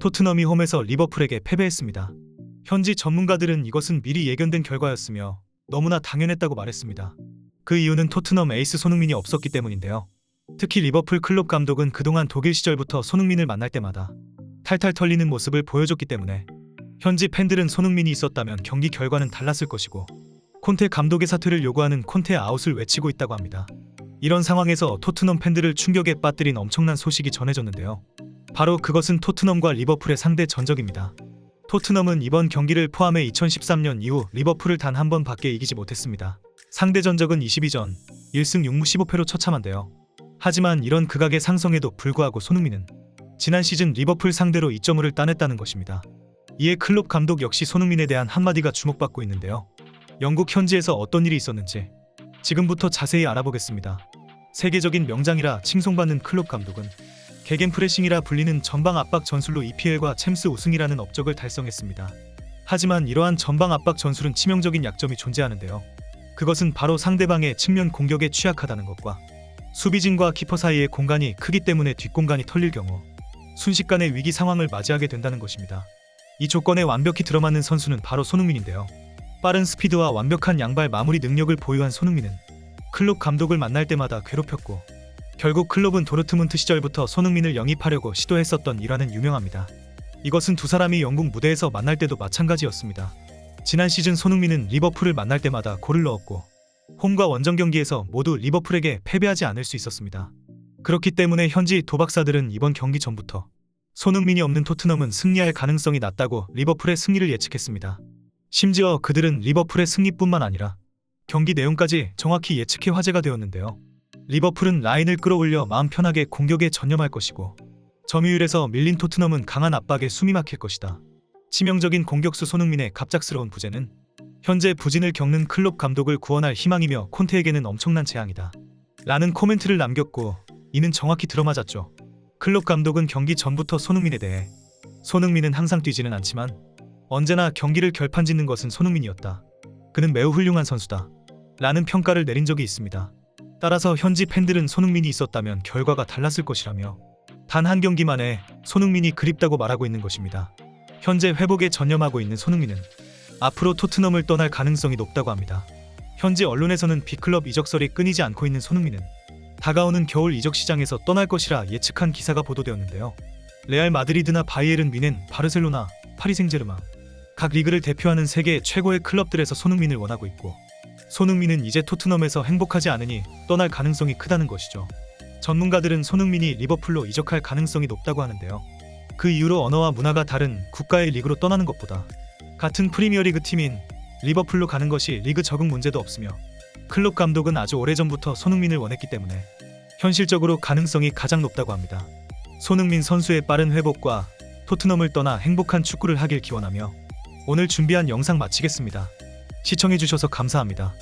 토트넘이 홈에서 리버풀에게 패배했습니다. 현지 전문가들은 이것은 미리 예견된 결과였으며 너무나 당연했다고 말했습니다. 그 이유는 토트넘 에이스 손흥민이 없었기 때문인데요. 특히 리버풀 클롭 감독은 그동안 독일 시절부터 손흥민을 만날 때마다 탈탈 털리는 모습을 보여줬기 때문에 현지 팬들은 손흥민이 있었다면 경기 결과는 달랐을 것이고 콘테 감독의 사퇴를 요구하는 콘테 아웃을 외치고 있다고 합니다. 이런 상황에서 토트넘 팬들을 충격에 빠뜨린 엄청난 소식이 전해졌는데요. 바로 그것은 토트넘과 리버풀의 상대 전적입니다. 토트넘은 이번 경기를 포함해 2013년 이후 리버풀을 단 한 번 밖에 이기지 못했습니다. 상대 전적은 22전 1승 6무 15패로 처참한데요. 하지만 이런 극악의 상성에도 불구하고 손흥민은 지난 시즌 리버풀 상대로 2점을 따냈다는 것입니다. 이에 클롭 감독 역시 손흥민에 대한 한마디가 주목받고 있는데요. 영국 현지에서 어떤 일이 있었는지 지금부터 자세히 알아보겠습니다. 세계적인 명장이라 칭송받는 클롭 감독은 개겐 프레싱이라 불리는 전방 압박 전술로 EPL과 챔스 우승이라는 업적을 달성했습니다. 하지만 이러한 전방 압박 전술은 치명적인 약점이 존재하는데요. 그것은 바로 상대방의 측면 공격에 취약하다는 것과 수비진과 키퍼 사이의 공간이 크기 때문에 뒷공간이 털릴 경우 순식간에 위기 상황을 맞이하게 된다는 것입니다. 이 조건에 완벽히 들어맞는 선수는 바로 손흥민인데요. 빠른 스피드와 완벽한 양발 마무리 능력을 보유한 손흥민은 클롭 감독을 만날 때마다 괴롭혔고 결국 클롭은 도르트문트 시절부터 손흥민을 영입하려고 시도했었던 일화는 유명합니다. 이것은 두 사람이 영국 무대에서 만날 때도 마찬가지였습니다. 지난 시즌 손흥민은 리버풀을 만날 때마다 골을 넣었고 홈과 원정 경기에서 모두 리버풀에게 패배하지 않을 수 있었습니다. 그렇기 때문에 현지 도박사들은 이번 경기 전부터 손흥민이 없는 토트넘은 승리할 가능성이 낮다고 리버풀의 승리를 예측했습니다. 심지어 그들은 리버풀의 승리뿐만 아니라 경기 내용까지 정확히 예측해 화제가 되었는데요. 리버풀은 라인을 끌어올려 마음 편하게 공격에 전념할 것이고 점유율에서 밀린 토트넘은 강한 압박에 숨이 막힐 것이다. 치명적인 공격수 손흥민의 갑작스러운 부재는 현재 부진을 겪는 클롭 감독을 구원할 희망이며 콘테에게는 엄청난 재앙이다. 라는 코멘트를 남겼고 이는 정확히 들어맞았죠. 클롭 감독은 경기 전부터 손흥민에 대해 손흥민은 항상 뛰지는 않지만 언제나 경기를 결판짓는 것은 손흥민이었다. 그는 매우 훌륭한 선수다. 라는 평가를 내린 적이 있습니다. 따라서 현지 팬들은 손흥민이 있었다면 결과가 달랐을 것이라며 단 한 경기만에 손흥민이 그립다고 말하고 있는 것입니다. 현재 회복에 전념하고 있는 손흥민은 앞으로 토트넘을 떠날 가능성이 높다고 합니다. 현지 언론에서는 B클럽 이적설이 끊이지 않고 있는 손흥민은 다가오는 겨울 이적 시장에서 떠날 것이라 예측한 기사가 보도되었는데요. 레알 마드리드나 바이에른 뮌헨, 바르셀로나, 파리 생제르맹 각 리그를 대표하는 세계 최고의 클럽들에서 손흥민을 원하고 있고 손흥민은 이제 토트넘에서 행복하지 않으니 떠날 가능성이 크다는 것이죠. 전문가들은 손흥민이 리버풀로 이적할 가능성이 높다고 하는데요. 그 이유로 언어와 문화가 다른 국가의 리그로 떠나는 것보다 같은 프리미어리그 팀인 리버풀로 가는 것이 리그 적응 문제도 없으며 클롭 감독은 아주 오래전부터 손흥민을 원했기 때문에 현실적으로 가능성이 가장 높다고 합니다. 손흥민 선수의 빠른 회복과 토트넘을 떠나 행복한 축구를 하길 기원하며 오늘 준비한 영상 마치겠습니다. 시청해주셔서 감사합니다.